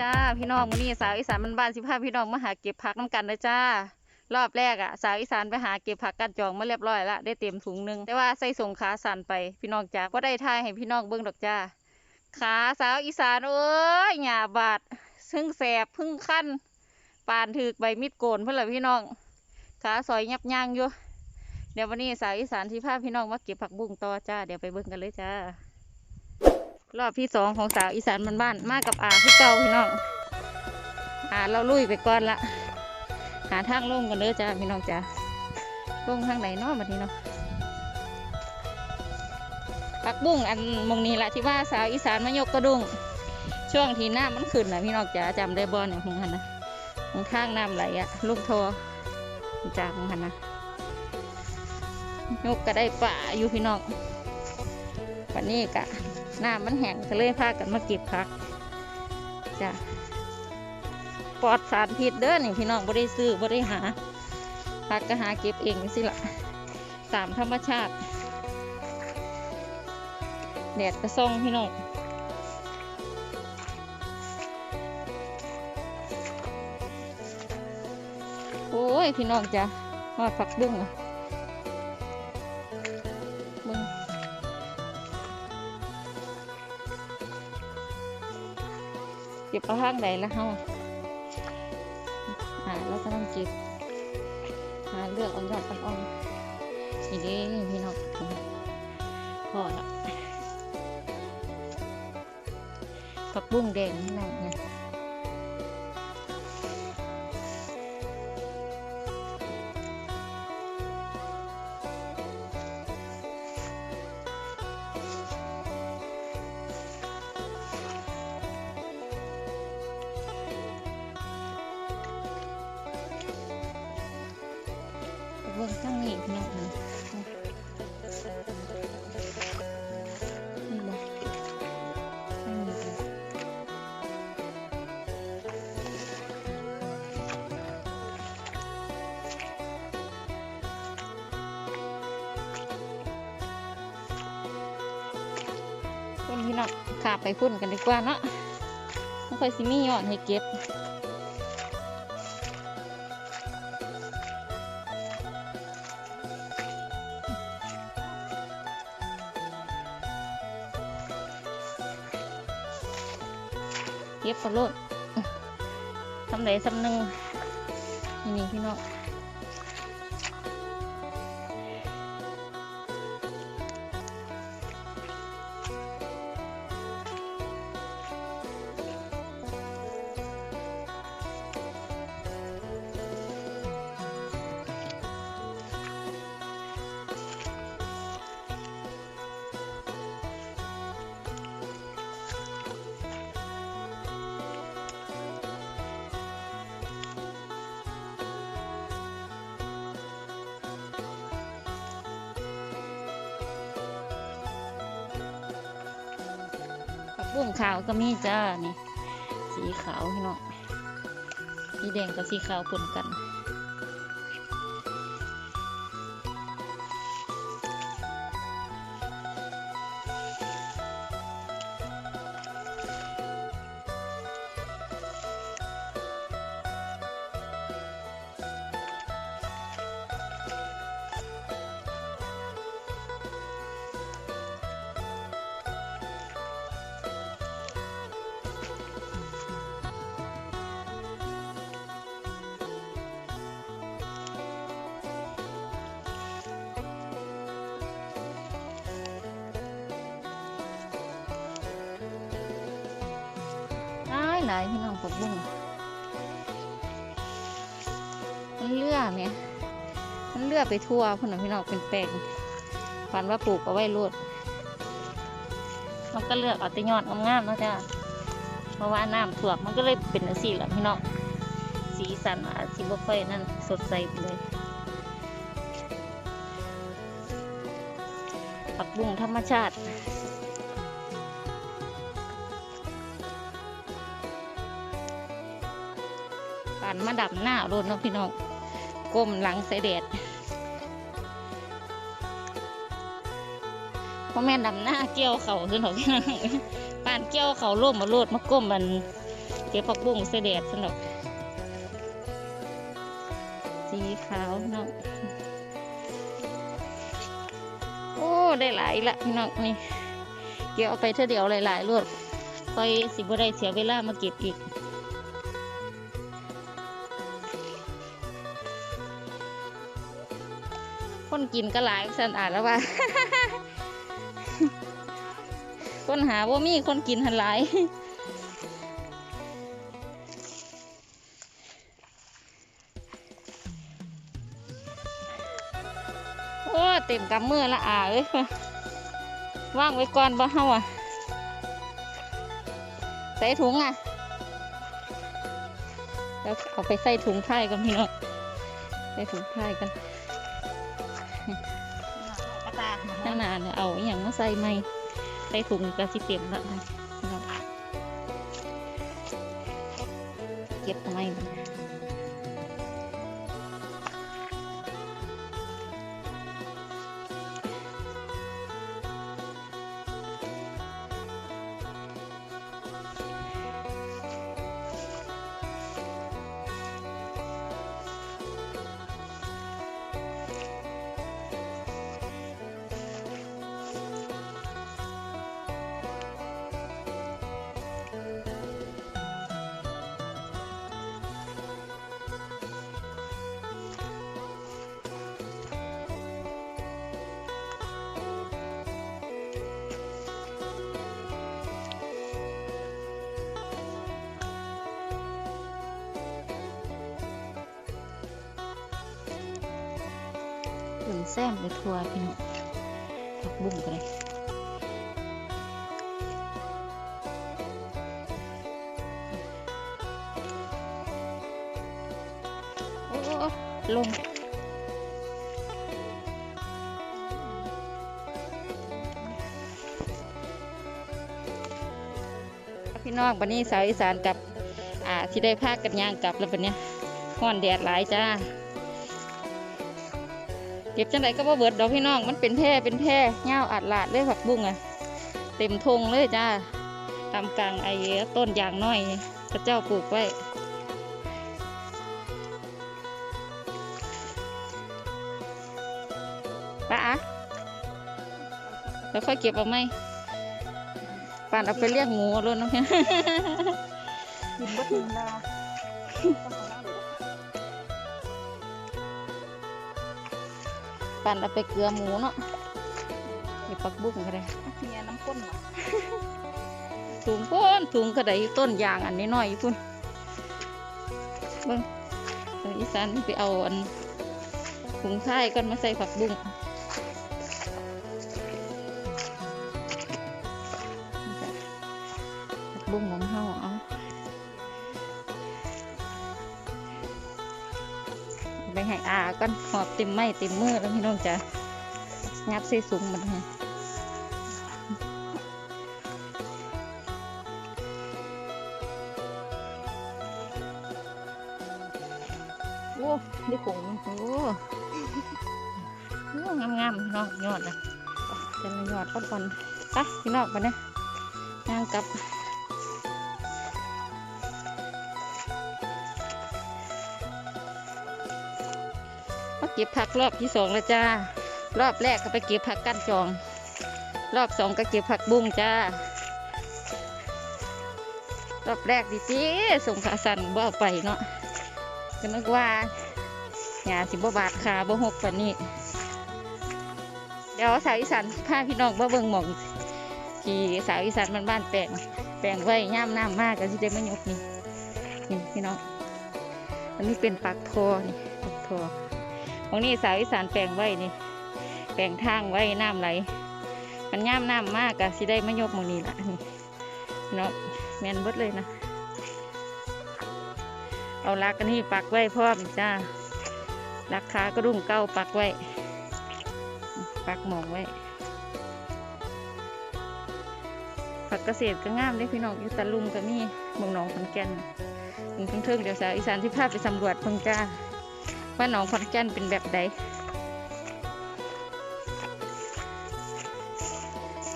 จ้า พี่น้องวันนี้สาวอีสานมันบ้านสิพาพี่น้องมาหาเก็บผักน้ำกันเลยจ้า รอบแรกอะ สาวอีสานไปหาเก็บผักกัดจองมาเรียบร้อยละได้เต็มถุงหนึงแต่ว่าใส่ส่งขาสั่นไปพี่น้องจ้าก็ได้ทายให้พี่น้องเบิ่งดอกจ้า ขาสาวอีสานเอ้ยหยาบาดซึ่งแสบพึ่งขั้นปานถือใบมีดโกนเพื่อนละพี่น้องขาซอยยับยั้งอยู่เดี๋ยววันนี้สาวอีสานสิพาพี่น้องมาเก็บผักบุ้งต่อจ้า เดี๋ยวไปเบิ่งกันเลยจ้า รอบที่สองของสาวอีสานบ้านๆมากับอาที่เก่าพี่น้องอาเราลุยไปก่อนละหาทางลงกันเด้อจ้าพี่น้องจ้าลงทางไหนเนาะบัดนี้เนาะปักบุ้งอันมงนี้ละที่ว่าสาวอีสานมายกกระดุงช่วงที่น้ำมันขึ้นนะพี่น้องจ้าจำได้บ่เนี่ยของหันนะของทางน้ำไหลอะลูกทอจ้าของหันนะยกก็ได้ป่าอยู่พี่น้องวันนี้กะ น้ำมันแห้งก็เลยพากันมาเก็บผักจ้ะปลอดสารพิษเด้อนี่พี่น้องบ่ได้ซื้อบ่ได้หาผักก็หาเก็บเองสิละตามธรรมชาติแดดกระซ่องพี่น้องโอ้ยพี่น้องจ้ะมาผักบุ้งอะ ก็บเอาข้างใดแล้วเฮาหาแล้วก็ต้องเก็บหาเลือกเอายอดอ่อนๆนี่ด้พี่น้องพอละผักบุ้งแดงพี่น้อง น้องขาไปพุ่นกันดีกว่าเนาะไม่ค่อยสิมียอดให้เก็บเก็บกระโลดทำไหนสำนึงนี่นี่พี่น้อง กุ้งขาวก็มีจ้านี่ สีขาวพี่น้องสีแดงกับสีขาวปนกัน หลายพี่น้องผักบุ้งมันเลื่อเนี่ยมันเลื่อไปทั่วพุ่นพี่น้องเป็นแปลงฝันว่าปลูกเอาไว้รดมันก็เลือกเอาแต่ยอดงามๆเนาะจ้าเพราะว่าน้ำท่วมมันก็เลยเป็นสีแหละพี่น้องสีสันอาจสิบ่ค่อยนั่นสดใสเลยผักบุ้งธรรมชาติ ปานมาดับหน้าโดนเนาะพี่น้องก้มหลังใส่แดดเพราะแม่ดำหน้าเกี่ยวเขาขึ้นหรอกพี่น้องปานเกี่ยวเขาล่มมาโลดมาก้มมันเก็บผักบุ้งใส่แดดสนุกสีขาวน้องโอ้ได้หลายละพี่น้องนี่เก็บเอาไปเท่าเดียวหลายๆรวดค่อยสิบ่ได้เสียเวลามาเก็บอีก คนกินก็หลายสันอ่านแล้วว่า คนหาว่ามีคนกินหันหลายโอ้เต็มกำมือละอ่าเอ้ยว่างไว้ก่อนบ่เฮาอะ ใส่ถุงอะแล้วเอาไปใส่ถุงไผ่กันพี่น้องใส่ถุงไผ่กันานเอาอย่างมาใส่ไม่ใส่ถุงกระสิเต็มแล้วนะเก็บทำไม มันถึงแซมไปทัวพี่น้องผักบุ้งกันเลยโอ้ลงพี่น้องวันนี้สาวอีสานกับ อ่าที่ได้พากันย่างกลับแล้ววันนี้ห้อนแดดหลายจ้า เก็บจังไดก็บ่เบิดดอกพี่น้องมันเป็นแพร่เป็นแพร่เงาอัดหลาดเลยผักบุ้งอะเต็มทงเลยจ้าตามกลางไอ้ต้นยางน้อยพระเจ้าปลูกไว้ป้าอะแล้วค่อยเก็บเอาไหมป่านเอาไปเลี้ยงหมูรถน้องกินบ ป่านเอาไปเกลือหมูเนาะนี่ปักบุ้งก็ได้เมียน้ำข้นเหรอถุงพ้นถุงก็ได้ต้นยางอันนี้น้อยๆพุ่นเบิ่งทางอีสานไปเอาอันถุงท้ายก่อนมาใส่ผักบุ้ง ไปให้อาก่อนหอบเต็มไม้เต็มมือแล้วพี่น้องจะงัดใส่สูงมันให้โอ้ได้ผงโอ้โอ้งามงามนองยอดนะจะมายอดก่อนๆไปพี่น้องไปนี่ยย่างกับ ก็บผักรอบที่สองแล้วจ้ารอบแรกก็ไปเก็บผักกั้นจอง รอบสองก็เก็บผักบุ้งจ้ารอบแรกดิจีส่งขาสันบ่าไปเนาะก็นึกว่าหยาสิบบาทขาบ่หกปานนี้ เดี๋ยวสาวอีสานพาพี่น้องมาเบิ่งหมองที่สาวอีสานมันบ้านแปลงแปลงไว้ย่ามน้ำมากก็สิได้มายกนี่นี่พี่น้องอันนี้เป็นปักทอนี่ปักทอ ตรงนี้สาวอีสานแปลงไว้นี่ แปลงทางไว้น้ำไหล มันย่ามน้ำมากก็สิได้มายกหมองนี้ละนี่พี่น้องแมนบดเลยนะ เอาลักอันนี้ปักไว้พร้อมจ้าลักขากระดุมเก้าปักไว้ ปักหมองไว้ผักเกษตรก็งามเลยพี่น้องอยู่ตะลุมก็มีเมืองหนองขอนแก่นถึงเทิงเดี๋ยวสาวอีสานที่พาไปสำรวจเพิ่งจ้า ว่าหนองขอนแก่นเป็นแบบใด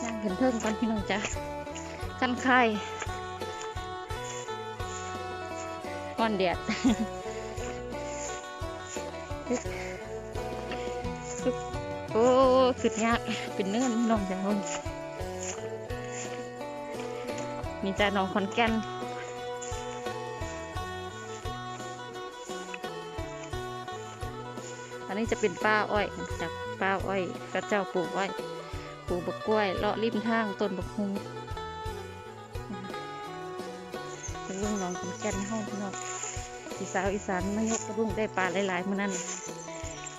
ย่างขึ้นเทิงก่อนพี่น้องจ้าขั้นค่ายฮ้อนแดดโอ้ขึ้นยากเป็นเนื่อนน้องจ้าคนมีจ้าน้องขอนแก่น นี้จะเป็นป้าอ้อยจากป้าอ้อยกระเจ้าปลูกอ้อยปลูกบักกล้วยเลาะริมทางต้นบักฮุงเรื่องน้องขอนแก่นห้องพี่น้องพี่สาวอีสานมายกกระดุ้งได้ปลาหลายๆมือนั่น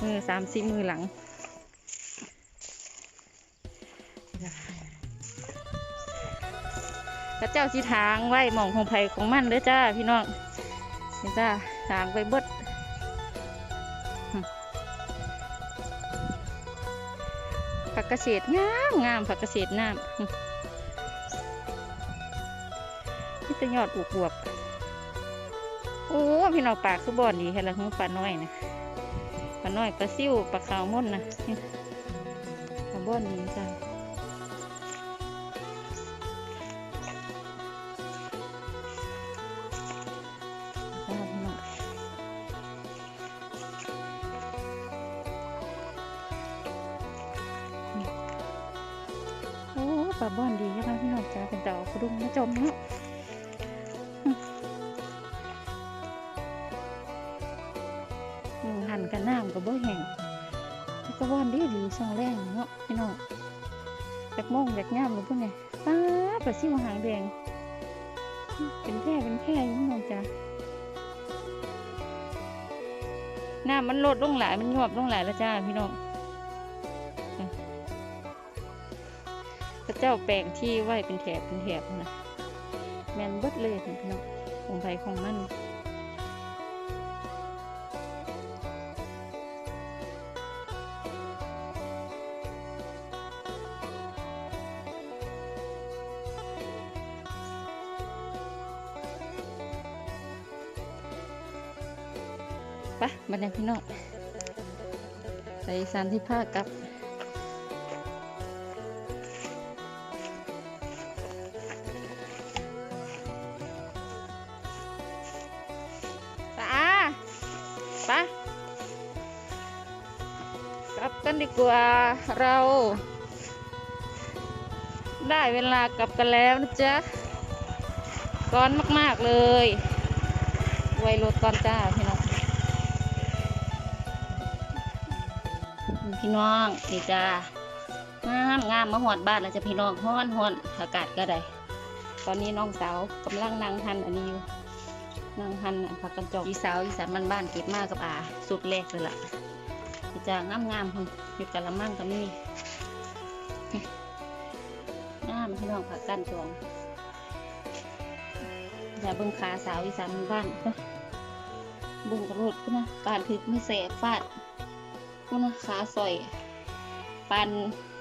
มือสามสี่มือหลังพระเจ้าสิทางไว้หมองของไผ่ของมันเด้อจ้าพี่น้องนี่จ้าทางไปเบิด กกระเฉดงามงามผักกระเฉดงามหึนี่จะยอดอวบวบๆโอ้พี่น้องปลาคือบ่อนดีแค่ละหงปลาน้อยนะปลาน้อยปลาซิ่วปลาขาวม่นนะปลาบ่อนดีจ้ะ หันกันน้ำกับบ่แห้งแล้วก็บ้อนดีดีช่องแรงเนาะพี่น้องจากโมงจากย่ามหรือพวกไงป้าปลาซิวหางแดง เป็นแพร่เป็นแพร่อยังน้องจ้าน้ำมันลดลงหลายมันหยวบลงหลายแล้วจ้าพี่น้องพระเจ้าแปลงที่ไว้เป็นแถบเป็นแถบนะแมนเบิดเลยพี่น้องของไผของมัน บันนี้พี่น้องใส่สารที่ผ้ากับตาปะกลับกันดีกว่าเรา ได้เวลากลับกันแล้วนะจ๊ะก้อนมาก ๆ เลยไวรถก่อนจ้าพี่น้อง พี่น้องนี่จ้างามงามมาหอดบ้านแล้วจะพี่น้องฮ้อนฮ้อนอากาศก็ได้ ตอนนี้น้องสาวกำลังนั่งหันอันนี้อยู่นั่งหันอันผักกันจอกอีสาวอีสานบ้านบ้านเก็บมากกับอาสุดแรกเลยล่ะนี่จ้างามงามพุ่นอยู่กะละมั่งก็มีงามพี่น้องผักกันจองอย่าเบิ่งขาสาวอีสานบ้านบุ้งกระโดดพุ่นนะปานถึกไม่แสบฟาด พุ่นะขาสอย ปัน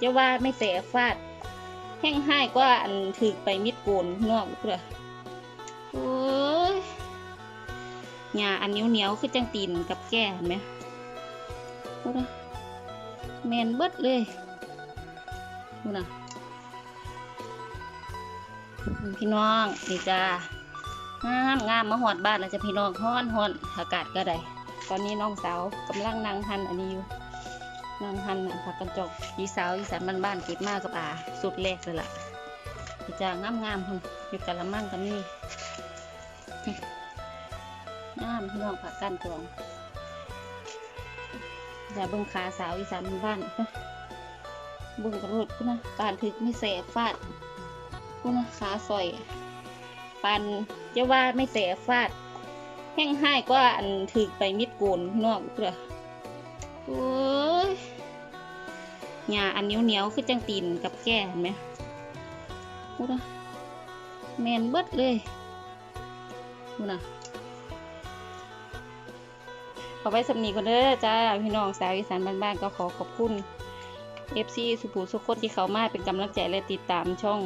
จะว่าไม่แสบฟาด แห้งห้ายกว่าอันถึกไปมิดโกนข้างนอกเพื่อโอ้ยหญ้าอันเหนียวเหนียวคือจังตีนกับแก่เห็นไหมพูดนะแมนเบิดเลยพูนะพี่น้องนี่จ้างามงามมาหอดบ้านแล้วจะพี่น้องฮ้อนฮ้อนอากาศก็ได้ ตอนนี้น้องสาวกำลังนั่งหันอันนี้อยู่นั่งหันผักกันจกอีสาวอีสานบ้านบ้านๆเก็บมากกับอาสุดแรกเลยล่ะจางามงามๆพุ่นอยู่กะละมังก็มีงามพี่น้องผักกันจองอย่าเบิ่งขาสาวอีสานบ้านบ้านๆเบิ่งกระโดดพุ่นนะปานถึกไม่แสบฟาดพุ่นนะขาสอยปันจะว่าไม่แสบฟาด แห้งห้ายกว่าอันถึกไปมิดโกนนองเพื่อโอ้ยหญ้าอันเหนียวเหนียวคือจังตีนกับแก่เห็นไหมพูดนะแมนเบิดเลยพูดนะขอไปสำนีก่อนเด้อจ้าพี่น้องสาวอีสานบ้านๆก็ขอขอบคุณ FC สุภูสุขคนที่เขามาเป็นกำลังใจและติดตามช่อง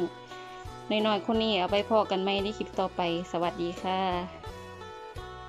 น้อยๆคนนี้เอาไปพอกันไหมในคลิปต่อไป สวัสดีค่ะ